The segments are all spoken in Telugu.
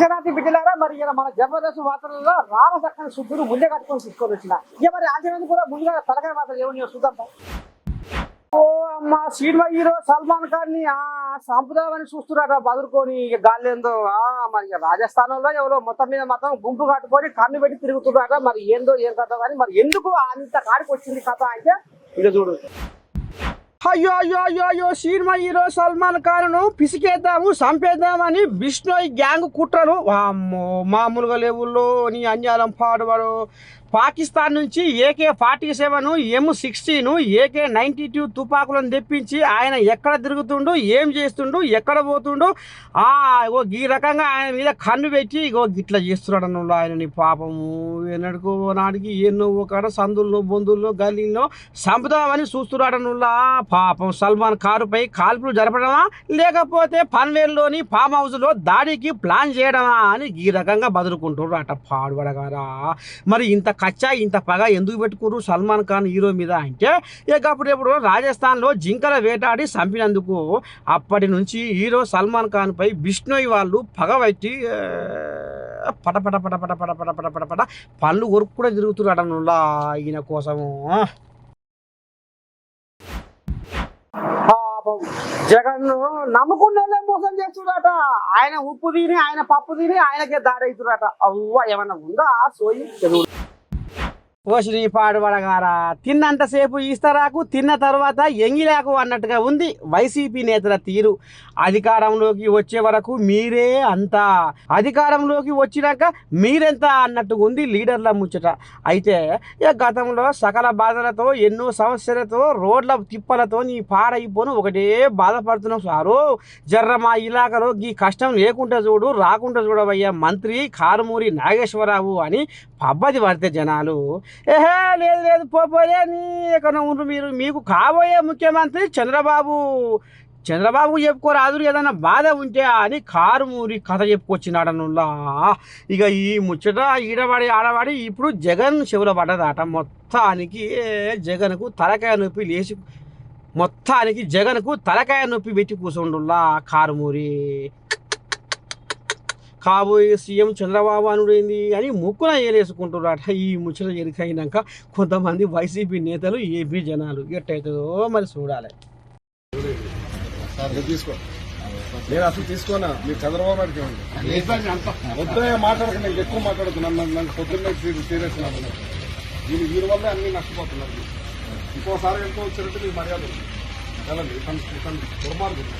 దేశనాథి బిడ్డలారా మరి ఇలా మన జబర్దస్త్ వార్తలలో రామ చక్కని శుద్ధుడు ముందే కట్టుకొని తీసుకొని వచ్చిన. ఇక మరి ఆచరణ కూడా ముందుగా తలకాయ వార్తలు ఏమని చూద్దాం. ఓ అమ్మ సినిమా హీరో సల్మాన్ ఖాన్ని ఆ సంప్రదాయాన్ని చూస్తున్నారట బదురుకొని ఇక గాలేందో ఆ మరి ఇక రాజస్థానంలో ఎవరో మొత్తం మీద మొత్తం గుంపు కట్టుకొని కన్ను పెట్టి తిరుగుతున్నారట మరి ఏందో ఏం కథ కానీ మరి ఎందుకు అంత కాడికి వచ్చింది కథ అంటే? ఇక చూడు. అయ్యో అయ్యో అయ్యో అయ్యో సినిమా హీరో సల్మాన్ ఖాన్ను పిసికేద్దాము చంపేద్దామని బిష్ణోయ్ గ్యాంగ్ కుట్రలు. వామ్మో మామూలుగా లేవుల్లో నీ అన్యాలం పాడువాడు. పాకిస్తాన్ నుంచి AK forty seven M sixteen AK ninety two తుపాకులను తెప్పించి ఆయన ఎక్కడ తిరుగుతుండు ఏం చేస్తుండు ఎక్కడ పోతుండు ఓ ఈ రకంగా ఆయన మీద కన్ను పెట్టి ఇగో గిట్లా చేస్తున్నాడు అన్నాడు ఆయనని పాపము. ఎన్నడుకో నాడికి ఎన్నో ఒక సందుల్లో బొందుల్లో గలీల్లో సంపుదామని చూస్తున్నాడు చూస్తున్నాడనుల్లా పాపం. సల్మాన్ కారుపై కాల్పులు జరపడమా? లేకపోతే పన్వేల్లోని ఫామ్ హౌస్లో దాడికి ప్లాన్ చేయడమా అని ఈ రకంగా బదులుకుంటున్నారు అట పాడుబడగారా. మరి ఇంత కచ్చా ఇంత పగ ఎందుకు పెట్టుకురు సల్మాన్ ఖాన్ హీరో మీద అంటే ఇక అప్పుడు ఇప్పుడు రాజస్థాన్లో జింకల వేటాడి చంపినందుకు అప్పటి నుంచి హీరో సల్మాన్ ఖాన్ పై బిష్ణోయ్ వాళ్ళు పగవట్టి పట పట పట పట పట పట పట పట పట పళ్ళు కొరుకు కూడా తిరుగుతున్నాడనులా ఈయన కోసము. జగన్ నమ్ముకునే మోసం చేస్తుడట ఆయన ఉప్పు తిని ఆయన పప్పు తిని ఆయనకే దాడవుతుడట అవ్వ ఏమన్నా ఉందా? సోయి తెలుగు ఓసిని పాడుబడగారా తిన్నంతసేపు ఈస్తరాకు తిన్న తర్వాత ఎంగిలాకు అన్నట్టుగా ఉంది వైసీపీ నేతల తీరు. అధికారంలోకి వచ్చే వరకు మీరే అంతా. అధికారంలోకి వచ్చినాక మీరెంత అన్నట్టుగా ఉంది లీడర్ల ముచ్చట. అయితే గతంలో సకల బాధలతో ఎన్నో సమస్యలతో రోడ్ల తిప్పలతో నీ పాడైపోను ఒకటే బాధపడుతున్నాం సారు. జర్ర మా ఇలాకలో ఈ కష్టం లేకుండా చూడు రాకుండా చూడవయ్యా మంత్రి కారుమూరి నాగేశ్వరరావు అని పబ్బది పడితే జనాలు ఏహే లేదు లేదు పోపోలే నీ ఎక్కడ ఉండ్రు మీరు మీకు కాబోయే ముఖ్యమంత్రి చంద్రబాబు చంద్రబాబు చెప్పుకోరాదు ఏదైనా బాధ ఉంటే అని కారుమూరి కథ చెప్పుకొచ్చినాడనులా ఇక ఈ ముచ్చట ఈడవాడి ఆడవాడి ఇప్పుడు జగన్ చెవుల పడ్డదాట మొత్తానికి జగన్కు తలకాయ నొప్పి లేచి మొత్తానికి జగన్కు తలకాయ నొప్పి పెట్టి కూర్చుండుల్లా కారుమూరి కాబోయే సీఎం చంద్రబాబు అనుడైంది అని ముక్కున ఏలేసుకుంటున్నారట ఈ ముచ్చట ఎరికైనాక కొంతమంది వైసీపీ నేతలు ఏపీ జనాలు. ఎట్టయితుందో మరి చూడాలి. నేను తీసుకో. నేను అసలు తీసుకోనా? మీరు చంద్రబాబు నాయుడుకి ఇవ్వండి వద్దే మాట్లాడక నేను ఎక్కువ మాట్లాడుతున్నాను నన్ను నన్ను పొద్దున్నే సీరియస్ దీని దీని వల్ల అన్ని నష్టపోతున్నారు. ఇంకోసారి ఎంతో వచ్చినట్టు మీకు మర్యాద ఉంది. వెళ్ళండి ఇతను ఇతను దుర్మార్గుడు.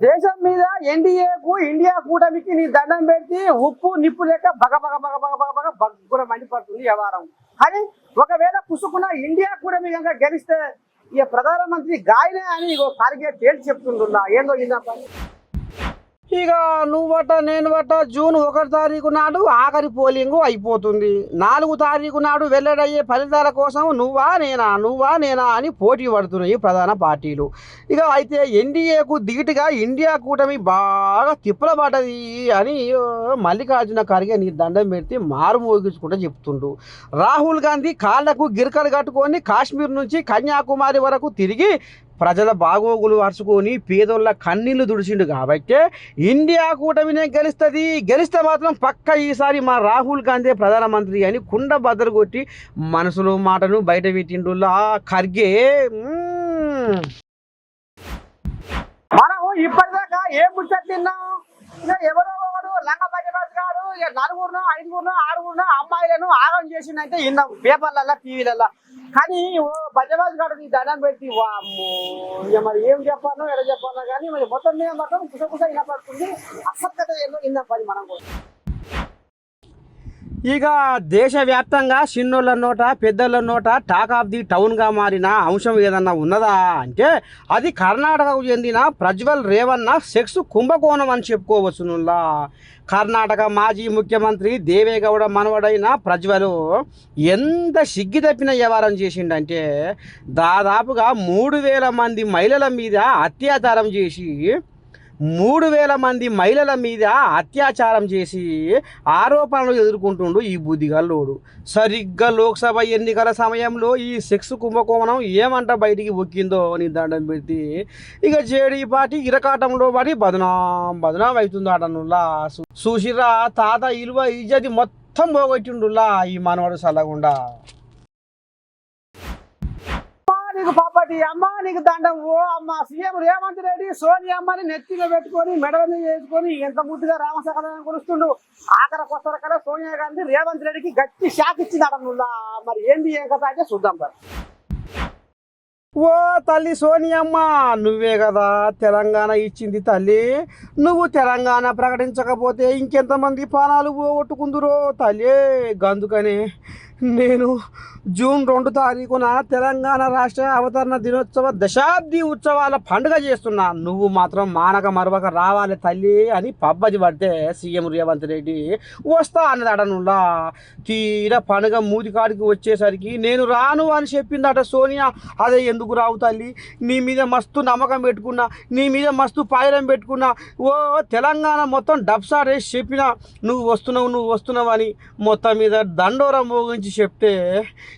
దేశం మీద ఎన్డీఏకు ఇండియా కూటమికి నీ దండం పెడితే ఉప్పు నిప్పు లేక బగ బగ బగ బగ బగ బగ బగ్గుర మండిపడుతుంది వ్యవహారం. కానీ ఒకవేళ పుసుకున్న ఇండియా కూటమి కనుక గెలిస్తే ఇక ప్రధానమంత్రి గాయనే అని ఇగో ఖార్గే తేల్చి చెప్తుండ్రులా ఏందో ఇందా ఇక నువ్వట నేను బట్ట జూన్ ఒకటి తారీఖు నాడు ఆఖరి పోలింగు అయిపోతుంది. నాలుగు తారీఖు నాడు వెల్లడయ్యే ఫలితాల కోసం నువ్వా నేనా నువ్వా నేనా అని పోటీ పడుతున్నాయి ప్రధాన పార్టీలు. ఇక అయితే ఎన్డీఏకు దిగిటిగా ఇండియా కూటమి బాగా తిప్పల పడ్డది అని మల్లికార్జున ఖర్గే నీ దండం పెడితే మారు మోగించుకుంటూ చెప్తుండు. రాహుల్ గాంధీ కాళ్ళకు గిరకలు కట్టుకొని కాశ్మీర్ నుంచి కన్యాకుమారి వరకు తిరిగి ప్రజల బాగోగులు అరుచుకొని పేదోళ్ళ కన్నీళ్ళు దుడిచిండు కాబట్టి ఇండియా కూటమినే గెలుస్తుంది? గెలిస్తే మాత్రం పక్క ఈసారి మా రాహుల్ గాంధీ ప్రధానమంత్రి అని కుండ బద్దలు కొట్టి మనసులో మాటను బయట పెట్టిండులా ఖర్గే. మనం ఇప్పటిదాకా ఏ ముచ్చట్ తిన్నాం? ఎవరో ఒకడు లంగ బజబాజ్ గాడు ఇక నలుగురునో ఐదుగురునో ఆరుగురునో అమ్మాయిలను ఆగం చేసిందంటే విన్నాం పేపర్లల్లో టీవీలల్లో. కానీ ఓ బజబాజ్ గాడు నీ దండం పెట్టి వామ్మో ఇక మరి ఏం చెప్పాలో ఎలా చెప్పాలో కానీ మరి మొత్తం మీద మొత్తం కుసకుస వినపడుతుంది. అసత్కత ఏదో విన్నాం పని మనం కూడా. ఇక దేశవ్యాప్తంగా చిన్నోళ్ళ నోట పెద్దోళ్ళ నోట టాక్ ఆఫ్ ది టౌన్గా మారిన అంశం ఏదన్నా ఉన్నదా అంటే అది కర్ణాటకకు చెందిన ప్రజ్వల్ రేవన్న సెక్స్ కుంభకోణం అని చెప్పుకోవచ్చునులా కర్ణాటక మాజీ ముఖ్యమంత్రి దేవేగౌడ మనవడైన ప్రజ్వలు ఎంత సిగ్గి తప్పిన వ్యవహారం చేసిండంటే దాదాపుగా మూడు వేల మంది మహిళల మీద అత్యాచారం చేసి మూడు వేల మంది మహిళల మీద అత్యాచారం చేసి ఆరోపణలు ఎదుర్కొంటుండు ఈ బుద్ధిగల్లోడు. సరిగ్గా లోక్సభ ఎన్నికల సమయంలో ఈ సెక్స్ కుంభకోణం ఏమంట బయటికి ఒక్కిందో అని దండం పెట్టి ఇక జేడీ పార్టీ ఇరకాటంలో పడి బదనాం బదనాం అవుతుందాడనులా సుశిరా తాత ఇలువ ఇజ్జతి మొత్తం పోగొట్టిండులా ఈ మనవాడు సల్లగుండా. నీకు పాపటి అమ్మ నీకు దండం. ఓ అమ్మ సీఎం రేవంత్ రెడ్డి సోనియా అమ్మని నెత్తిలో పెట్టుకొని మెడల మీద వేసుకొని ఎంత ముద్దుగా రామశకరాన్ని కొలుస్తుండు? ఆఖరి కొత్తరకల సోనియా గాంధీ రేవంత్ రెడ్డికి గట్టి షాక్ ఇచ్చింది అడనుల్లా మరి ఏంది ఏ కథ అంటే చూద్దాం మరి ఓ తల్లి సోనియమ్మ నువ్వే కదా తెలంగాణ ఇచ్చింది తల్లి. నువ్వు తెలంగాణ ప్రకటించకపోతే ఇంకెంతమంది ప్రాణాలు పోగొట్టుకుందురో తల్లి? గందుకనే. నేను జూన్ రెండు తారీఖున తెలంగాణ రాష్ట్ర అవతరణ దినోత్సవ దశాబ్ది ఉత్సవాల పండుగ చేస్తున్నా. నువ్వు మాత్రం మానక మరవక రావాలి తల్లి అని పబ్బది పడితే సీఎం రేవంత్ రెడ్డి వస్తా అన్నది అన్నదడనులా తీర పండుగ మూతికాడికి వచ్చేసరికి నేను రాను అని చెప్పిందట సోనియా. అదే ఎందుకు రావు తల్లి? నీ మీద మస్తు నమ్మకం పెట్టుకున్నా నీ మీద మస్తు పాయరం పెట్టుకున్నా. ఓ తెలంగాణ మొత్తం డబ్సా రేసి చెప్పినా నువ్వు వస్తున్నావు నువ్వు వస్తున్నావు అని మొత్తం మీద దండోరం మోగించి చెప్తే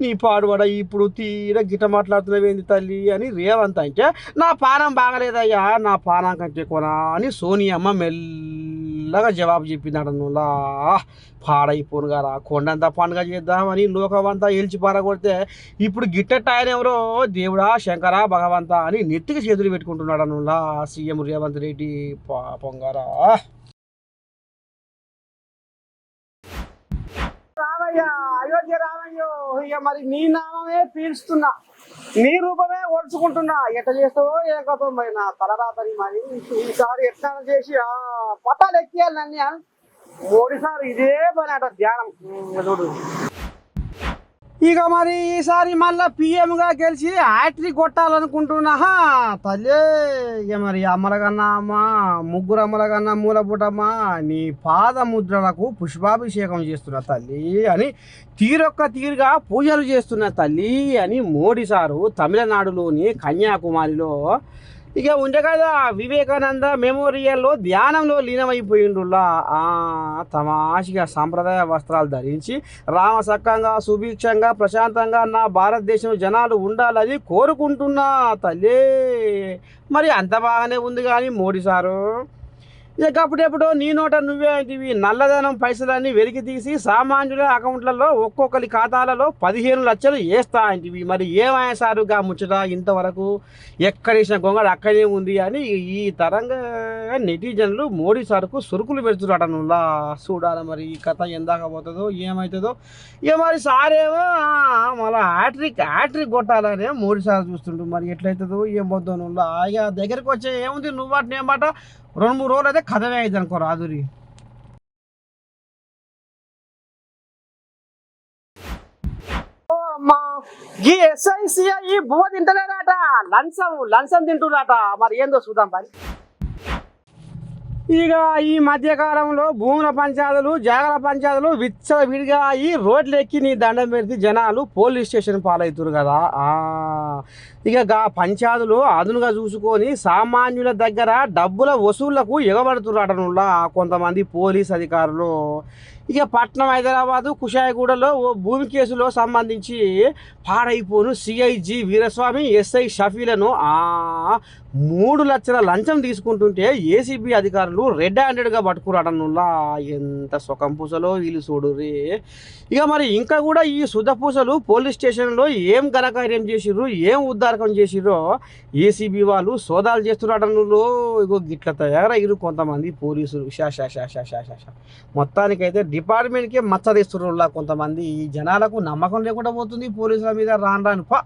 నీ పాడుబడ ఇప్పుడు తీర గిట మాట్లాడుతున్నావేంది తల్లి? అని రేవంత్ అంటే నా పానం బాగలేదయ్యా నా పానం కంటే కొనా అని సోనియమ్మ మెల్లగా జవాబు చెప్పిందట నువ్వులా. పాడైపోను గారా కొండంత పండుగ చేద్దామని లోకమంతా ఏల్చి పారగొడితే ఇప్పుడు గిట్టెట్ ఆయన ఎవరో? దేవుడా శంకరా భగవంతా అని నెత్తికి చేతులు పెట్టుకుంటున్నాడు నువ్వులా సీఎం రేవంత్ రెడ్డి. పాపం అయ్యా అయోధ్య రామయ్యో ఇక మరి నీ నామమే పీల్చుతున్నా. నీ రూపమే ఓడ్చుకుంటున్నా. ఎట్ట చేస్తావో ఏ కథో మరి నా తలరాతని మరి ఈసారి ఎట్లా చేసి ఆ పట్టాలు ఎక్కియాలి నన్ను మోడీసారి ఇదే పని అట ధ్యానం. చూడు. ఇక మరి ఈసారి మళ్ళా పిఎంగా గెలిచి హ్యాట్రిక్ కొట్టాలనుకుంటున్నా తల్లే! ఇక మరి అమ్మలగన్నా అమ్మ ముగ్గురు అమ్మలగన్నా మూలపుటమ్మ నీ పాదముద్రలకు పుష్పాభిషేకం చేస్తున్న తల్లి అని తీరొక్క తీరుగా పూజలు చేస్తున్న తల్లి అని మోడీ సారు తమిళనాడులోని కన్యాకుమారిలో ఇక ఉండే కదా వివేకానంద మెమోరియల్లో ధ్యానంలో లీనమైపోయిండులా. ఆ, తమాషిగా సాంప్రదాయ వస్త్రాలు ధరించి రామసక్కంగా సుభిక్షంగా ప్రశాంతంగా నా భారతదేశం జనాలు ఉండాలని కోరుకుంటున్నా తల్లి. మరి అంత బాగానే ఉంది కానీ మోడీ సారు. ఇక అప్పుడెప్పుడు నీ నోట నువ్వే అంటివి నల్లధనం పైసలన్నీ వెలికి తీసి సామాన్యుల అకౌంట్లలో ఒక్కొక్కరి ఖాతాలలో పదిహేను లక్షలు వేస్తా అంటివి మరి ఏమయ్యా సారుగా ముచ్చట ఇంతవరకు? ఎక్కడేసిన గొంగడు అక్కడే ఉంది అని ఈ తరంగా నెటిజన్లు మోడీ సార్కు సురుకులు పెడుతున్నాడు నువ్వులా చూడాలి మరి ఈ కథ ఎందాక పోతుందో ఏమవుతుందో ఇక మరి సారేమో మళ్ళీ హ్యాట్రిక్ హ్యాట్రిక్ కొట్టాలనే మోడీ సార్ చూస్తుంటు మరి ఎట్లయితుందో ఏం పోతుందో నువ్వులా ఇక దగ్గరికి వచ్చే ఏముంది నువ్వు వాటిని ఏమాట రెండు మూడు రోజులు అయితే కథమే అయింది అనుకో రాదురి. ఓ అమ్మా ఈ ఎస్ఐసిఐ ఈ బువ్వ తింటలేదట లంచం లంచం తింటున్నాట. మరి ఏందో చూద్దాం మరి ఇక ఈ మధ్యకాలంలో భూముల పంచాయతీలు జాగల పంచాయతీలు విచ్చ విడిగా ఈ రోడ్లు ఎక్కి నీ దండం పెడితే జనాలు పోలీస్ స్టేషన్ పాలవుతురు కదా. ఆ, ఇక గా పంచాయతీలు అదునుగా చూసుకొని సామాన్యుల దగ్గర డబ్బుల వసూళ్ళకు ఎగబడుతున్నారనులా కొంతమంది పోలీస్ అధికారులు. ఇక పట్నం హైదరాబాదు కుషాయిగూడలో ఓ భూమి కేసులో సంబంధించి పాడైపోను సిఐజి వీరస్వామి ఎస్ఐ షఫీలను ఆ మూడు లక్షల లంచం తీసుకుంటుంటే ఏసీబీ అధికారులు రెడ్ హ్యాండెడ్గా పట్టుకురాడనుల్లా ఎంత సుఖం పూసలో వీళ్ళు చూడుర్రి. ఇక మరి ఇంకా కూడా ఈ సుధపూసలు పోలీస్ స్టేషన్లో ఏం ఘనకార్యం చేసిర్రు ఏం ఉద్దారకం చేసిరో ఏసీబీ వాళ్ళు సోదాలు చేస్తున్నాడనులో ఇగో గిట్ల తయారయ్యారు కొంతమంది పోలీసులు. షా షా షా షా షా షా మొత్తానికైతే డిపార్ట్మెంట్కే మచ్చ కొంతమంది. ఈ జనాలకు నమ్మకం లేకుండా పోతుంది పోలీసుల మీద రాను రాను. పా.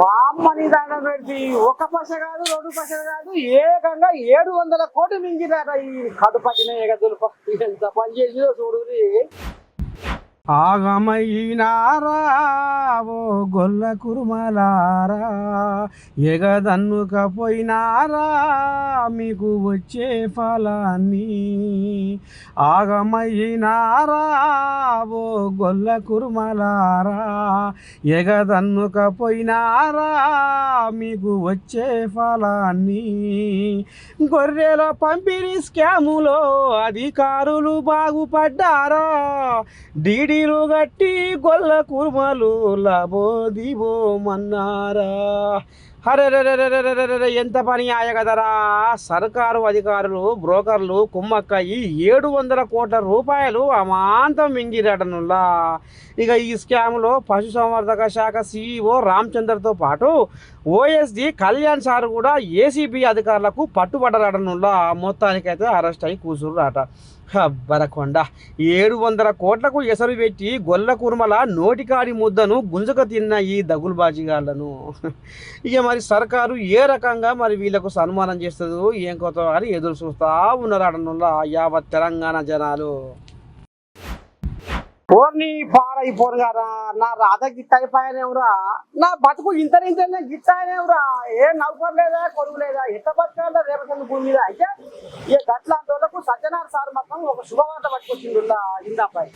వామ్మని పెట్టి ఒక పశ కాదు రెండు పశ కాదు ఏకంగా ఏడు వందల కోటి మింగినాట ఈ కడుపకిన ఎగదులు. ఎంత పని చేసిందో చూడు ఆగమయ్యినారా ఓ గొల్ల కురుమలారా? ఎగదన్నుకపోయినారా మీకు వచ్చే ఫలాన్ని? ఆగమయ్యినారా ఓ గొల్ల కురుమలారా? ఎగదన్నుకపోయినారా మీకు వచ్చే ఫలాన్ని? గొర్రెల పంపిణీ స్కాములో అధికారులు బాగుపడ్డారా? గట్టి గొల్ల కుర్మలు లబోదిబో మన్నారా. అరే ఎంత పని ఆయ కదరా సర్కారు అధికారులు బ్రోకర్లు కుమ్మక్కయి ఏడు వందల కోట్ల రూపాయలు అమాంతం మింగిరటనుల్లా ఇక ఈ స్కామ్లో పశుసంవర్ధక శాఖ సీఈఓ రామచంద్రతో పాటు ఓఎస్డి కళ్యాణ్ సార్ కూడా ఏసీబీ అధికారులకు పట్టుబడ్డరాటనుల్లా మొత్తానికైతే అరెస్ట్ అయి కూసుర్రాట. బరకొండ ఏడు వందల కోట్లకు ఎసరు పెట్టి గొల్ల కుర్మల నోటికాడి ముద్దను గుంజక తిన్న ఈ దగులుబాజీగాళ్ళను ఇక మరి సర్కారు ఏ రకంగా మరి వీళ్ళకు సన్మానం చేస్తుందో ఏం కొత్త అని ఎదురు చూస్తా ఉన్నారటనుల్లా యావత్ తెలంగాణ జనాలు. పోర్ని పాడైపోరు కదా. నా రాధ గిట్ట అయిపోయానేవురా? నా బతుకు ఇంత ఇంతనే గిట్ట అయినేవురా? ఏ నౌకర్ లేదా కొడుకు లేదా ఇంత బతకాలా రేపటి భూమి మీద? అయితే ఈ గట్లాంటి వాళ్ళకు సత్యనారాయణ సార్ మొత్తం ఒక శుభవార్త పట్టుకొచ్చిండు ఇందాపై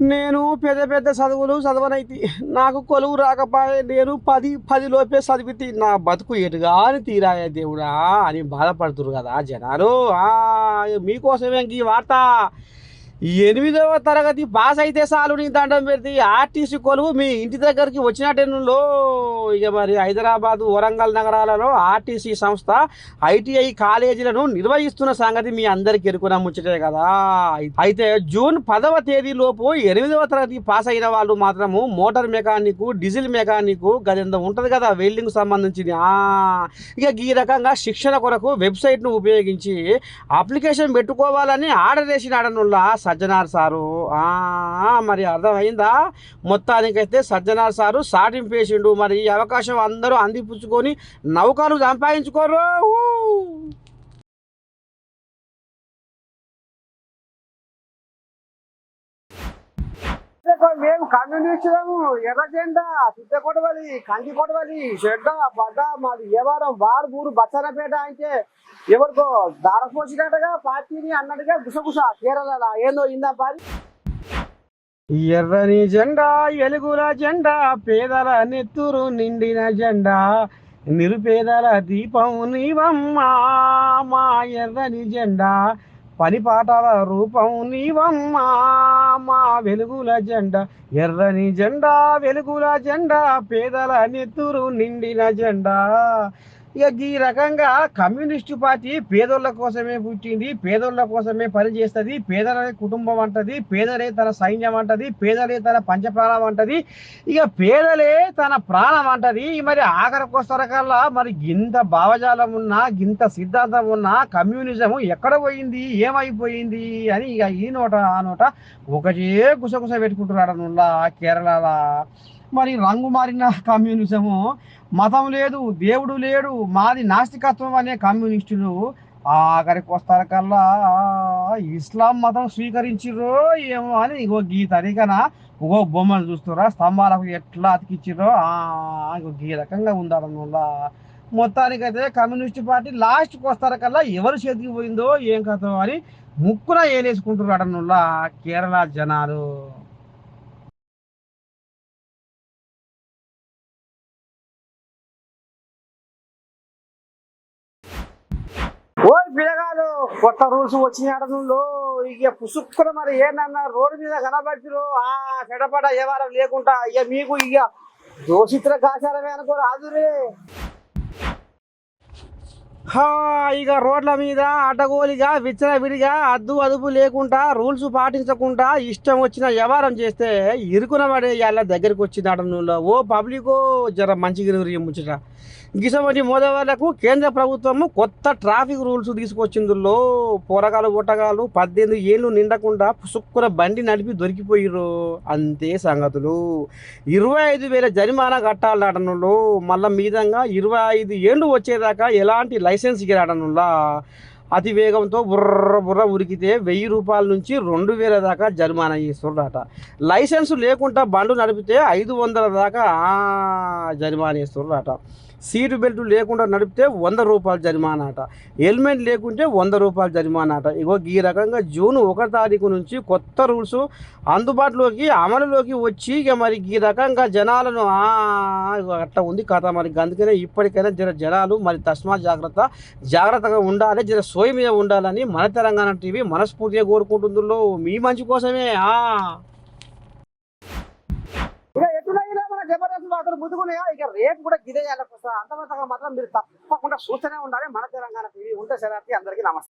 నేను పెద్ద పెద్ద చదువులు చదవనైతి. నాకు కొలువు రాకపోయే నేను పది పది లోపే చదివితే. నా బతుకు ఎటుగాని తీరాయే దేవుడా అని బాధపడుతురు కదా జనాలు. ఆ, మీకోసమే ఈ వార్త? ఎనిమిదవ తరగతి పాస్ అయితే చాలు నీ దండం పెడితే ఆర్టీసీ కొలువు మీ ఇంటి దగ్గరికి వచ్చినట్టేనులో ఇక మరి హైదరాబాద్ వరంగల్ నగరాలలో ఆర్టీసీ సంస్థ ఐటీఐ కాలేజీలను నిర్వహిస్తున్న సంగతి మీ అందరికి ఎరుకున ముచ్చటే కదా. అయితే జూన్ పదవ తేదీలోపు ఎనిమిదవ తరగతి పాస్ అయిన వాళ్ళు మాత్రము మోటార్ మెకానిక్ డీజిల్ మెకానిక్ గదింత ఉంటుంది కదా వెల్డింగ్ సంబంధించింది. ఇక ఈ రకంగా శిక్షణ కొరకు వెబ్సైట్ను ఉపయోగించి అప్లికేషన్ పెట్టుకోవాలని ఆర్డర్ చేసిన ఆడనుల్లా సజ్జనార్ సారు. మరి అర్థమైందా? మొత్తానికైతే సజ్జనార్ సారు సాటింపేసిండు. మరి ఈ అవకాశం అందరూ అందిపుచ్చుకొని నౌకలు సంపాదించుకోరు మేము కమ్యూనిస్టులము ఎర్ర జెండా సిద్ధ కొడవలి కంది కొడవలి చెడ్డ పడ్డ మాది ఏవారం వారు ఊరు బూరు బచ్చనపేట అంటే ఎవరికో దారపోసినట్టుగా పార్టీని అన్నట్టుగా గుసగుస కేరళ ఏందో ఇందా పారి. ఎర్రని జెండా ఎలుగుల జెండా పేదల నెత్తురు నిండిన జెండా నిరుపేదల దీపం నీవమ్మా మా ఎర్రని జెండా పని పాటల రూపం నీవమ్మా. మా వెలుగుల జెండా ఎర్రని జెండా వెలుగుల జెండా పేదల నెత్తురు నిండిన జెండా. ఇక ఈ రకంగా కమ్యూనిస్టు పార్టీ పేదోళ్ళ కోసమే పుట్టింది పేదోళ్ళ కోసమే పనిచేస్తుంది పేదలే కుటుంబం అంటది పేదలే తన సైన్యం అంటది పేదలే తన పంచప్రాణం అంటది. ఇక పేదలే తన ప్రాణం అంటది. మరి ఆఖరికి వస్తారకల్లా మరి ఇంత భావజాలం ఉన్నా ఇంత సిద్ధాంతం ఉన్నా కమ్యూనిజం ఎక్కడ పోయింది ఏమైపోయింది అని ఇక ఈ నోట ఆ నోట ఒకటే గుసగుస పెట్టుకుంటున్నాడు నుల్లా కేరళలా. మరి రంగు మారిన కమ్యూనిజము మతం లేదు దేవుడు లేడు మాది నాస్తికత్వం అనే కమ్యూనిస్టులు ఆఖరికి వస్తారు కల్లా. ఇస్లాం మతం స్వీకరించిరో ఏమో అని ఇగో గీ తరికన ఇగో బొమ్మలు చూస్తురా స్తంభాలకు ఎట్లా అతికిచ్చిరో ఆ, ఇగో గీ రకంగా ఉండాలన్నమాట మొత్తానికైతే కమ్యూనిస్ట్ పార్టీ లాస్ట్కి వస్తారు కల్లా ఎవరు చేతికి పోయిందో ఏం కథో అని ముక్కున ఏలేసుకుంటున్నాడు అన్నోళ్ళ కేరళ జనాలు. ఓయ్ పిల్లగాడు కొత్త రూల్స్ వచ్చినాడు ఇక పుసుక్కున మరి ఏంటన్నా రోడ్డు మీద కనబడుతురు ఆ చెడపడ వ్యవహారం లేకుండా ఇక మీకు ఇక దోషిత్ర కాచారమే అనుకో రాదురే ఇక రోడ్ల మీద అడ్డగోలిగా విచ్చలవిడిగా అద్దు అదుపు లేకుండా రూల్స్ పాటించకుండా ఇష్టం వచ్చిన వ్యవహారం చేస్తే ఇరుకున పడే వాళ్ళ దగ్గరికి వచ్చిందట నువ్వు ఓ పబ్లిక్ జర మంచిగా ముచ్చట. గిసమటి మోదవాళ్ళకు కేంద్ర ప్రభుత్వము కొత్త ట్రాఫిక్ రూల్స్ తీసుకొచ్చిందులో పోరగాలు బుట్టగాలు పద్దెనిమిది ఏళ్ళు నిండకుండా పుసుక్కున బండి నడిపి దొరికిపోయిర్రు. అంతే సంగతులు. ఇరవై ఐదు వేల జరిమానా కట్టాలటనులో మళ్ళా మీదంగా ఇరవై ఐదు ఏళ్ళు వచ్చేదాకా ఎలాంటి లైసెన్స్ ఇరాడనులా అతి వేగంతో బుర్ర బుర్ర ఉరికితే వెయ్యి రూపాయల నుంచి రెండు వేల దాకా జరిమానా ఇస్తుండట లైసెన్స్ లేకుండా బండ్లు నడిపితే ఐదు వందల దాకా జరిమానా ఇస్తుండట సీటు బెల్ట్ లేకుండా నడిపితే వంద రూపాయలు జరిమానా హెల్మెట్ లేకుంటే వంద రూపాయలు జరిమానా ఇగో ఈ రకంగా జూన్ ఒకటి తారీఖు నుంచి కొత్త రూల్స్ అందుబాటులోకి అమలులోకి వచ్చి ఇక మరి ఈ రకంగా జనాలను అట్లా ఉంది కథ మరి. అందుకనే ఇప్పటికైనా జర జనాలు మరి తస్మా జాగ్రత్త జాగ్రత్తగా ఉండాలి జర సోయి మీద ఉండాలని మన తెలంగాణ టీవీ మనస్ఫూర్తిగా కోరుకుంటుందో మీ మంచి కోసమే ఆ ఇక ఎటునైనా మన జబర్దస్త్ ముందుకున్నాయా? ఇక రేపు కూడా గిదే అంతమంతగా మాత్రం మీరు తప్పకుండా చూస్తూనే ఉండాలి. మన తెలంగాణ టీవీ ఉంటే సరే అందరికీ నమస్తే.